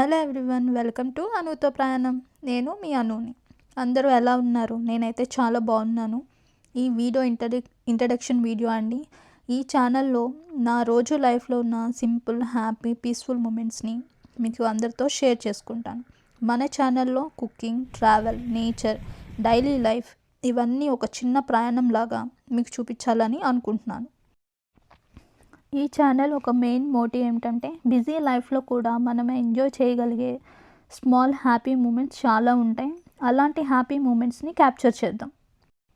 Hello everyone welcome to అనుతో ప్రయాణం. నేను మీ అనుని. అందరూ ఎలా ఉన్నారు? నేనైతే చాలా బాగున్నాను. ఈ వీడియో ఇంట్రడక్ ఇంట్రడక్షన్ వీడియో అండి. ఈ ఛానల్లో నా రోజు లైఫ్లో ఉన్న సింపుల్ హ్యాపీ పీస్ఫుల్ మూమెంట్స్ని మీకు అందరితో షేర్ చేసుకుంటాను. మన ఛానల్లో cooking travel nature daily life ఇవన్నీ ఒక చిన్న ప్రయాణం లాగా మీకు చూపించాలని అనుకుంటున్నాను. ఈ ఛానల్ ఒక మెయిన్ మోటివ్ ఏమిటంటే బిజీ లైఫ్లో కూడా మనం ఎంజాయ్ చేయగలిగే స్మాల్ హ్యాపీ మూమెంట్స్ చాలా ఉంటాయి. అలాంటి హ్యాపీ మూమెంట్స్ని క్యాప్చర్ చేద్దాం.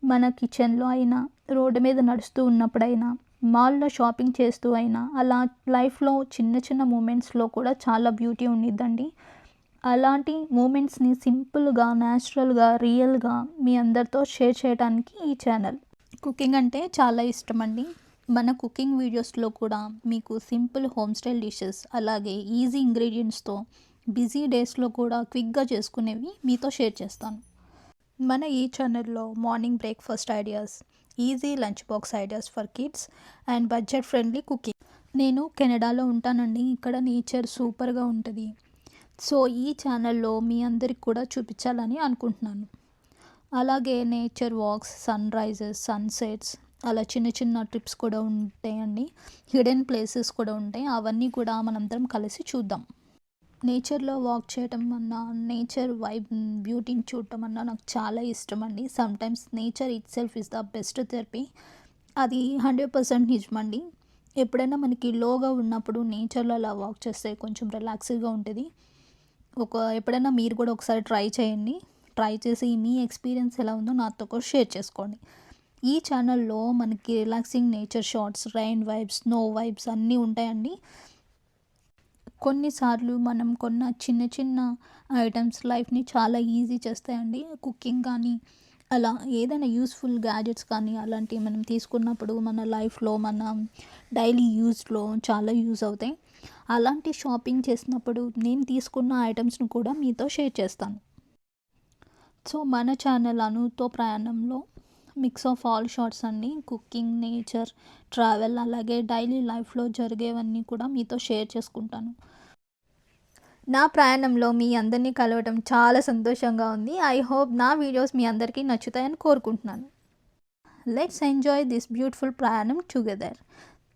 మన కిచెన్లో అయినా రోడ్డు మీద నడుస్తూ ఉన్నప్పుడైనా మాల్లో షాపింగ్ చేస్తూ అయినా అలా లైఫ్లో చిన్న చిన్న మూమెంట్స్లో కూడా చాలా బ్యూటీ ఉండిద్దండి. అలాంటి మూమెంట్స్ని సింపుల్గా న్యాచురల్గా రియల్గా మీ అందరితో షేర్ చేయడానికి ఈ ఛానల్. కుకింగ్ అంటే చాలా ఇష్టం అండి మన కుకింగ్ వీడియోస్లో కూడా మీకు సింపుల్ హోమ్ స్టైల్ డిషెస్ అలాగే ఈజీ ఇంగ్రీడియంట్స్తో బిజీ డేస్లో కూడా క్విక్గా చేసుకునేవి మీతో షేర్ చేస్తాను. మన ఈ ఛానల్లో morning breakfast ideas easy lunch box ideas for kids and budget friendly cooking నేను కెనడాలో ఉంటానండి. ఇక్కడ నేచర్ సూపర్గా ఉంటుంది. సో ఈ ఛానల్లో మీ అందరికి కూడా చూపించాలని అనుకుంటున్నాను. అలాగే nature walks sun rises sunsets అలా చిన్న చిన్న ట్రిప్స్ కూడా ఉంటాయండి. హిడెన్ ప్లేసెస్ కూడా ఉంటాయి. అవన్నీ కూడా మనందరం కలిసి చూద్దాం. నేచర్లో వాక్ చేయటం అన్నా నేచర్ వైబ్ బ్యూటీని చూడటం అన్నా నాకు చాలా ఇష్టం అండి sometimes nature itself is the best therapy. అది హండ్రెడ్ పర్సెంట్ నిజమండి. ఎప్పుడైనా మనకి లోగా ఉన్నప్పుడు నేచర్లో అలా వాక్ చేస్తే కొంచెం రిలాక్స్గా ఉంటుంది. ఒక ఎప్పుడైనా మీరు కూడా ఒకసారి ట్రై చేయండి. ట్రై చేసి మీ ఎక్స్పీరియన్స్ ఎలా ఉందో నాతో కూడా షేర్ చేసుకోండి. ఈ ఛానల్లో మనకి relaxing nature shorts rain vibes snow vibes అన్నీ ఉంటాయండి. కొన్నిసార్లు మనం కొన్న చిన్న చిన్న ఐటమ్స్ లైఫ్ని చాలా ఈజీ చేస్తాయండి. కుకింగ్ కానీ అలా ఏదైనా యూస్ఫుల్ గ్యాజెట్స్ కానీ అలాంటివి మనం తీసుకున్నప్పుడు మన లైఫ్లో మన డైలీ యూస్లో చాలా యూజ్ అవుతాయి. అలాంటి షాపింగ్ చేసినప్పుడు నేను తీసుకున్న ఐటమ్స్ను కూడా మీతో షేర్ చేస్తాను. సో మన ఛానల్ అనుతో ప్రయాణంలో మిక్స్ ఆఫ్ ఆల్ షార్ట్స్ అండి కుకింగ్ నేచర్ ట్రావెల్ అలాగే డైలీ లైఫ్లో జరిగేవన్నీ కూడా మీతో షేర్ చేసుకుంటాను. నా ప్రయాణంలో మీ అందరినీ కలవటం చాలా సంతోషంగా ఉంది. ఐ హోప్ నా వీడియోస్ మీ అందరికీ నచ్చుతాయని కోరుకుంటున్నాను. లెట్స్ ఎంజాయ్ దిస్ బ్యూటిఫుల్ ప్రయాణం together.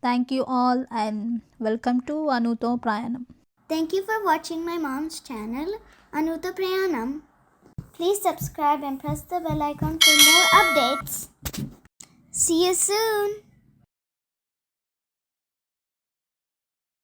Thank you all and welcome to అనుతో ప్రయాణం. Thank you for watching my mom's channel అనుతో ప్రయాణం Please subscribe and press the bell icon for more updates. See you soon.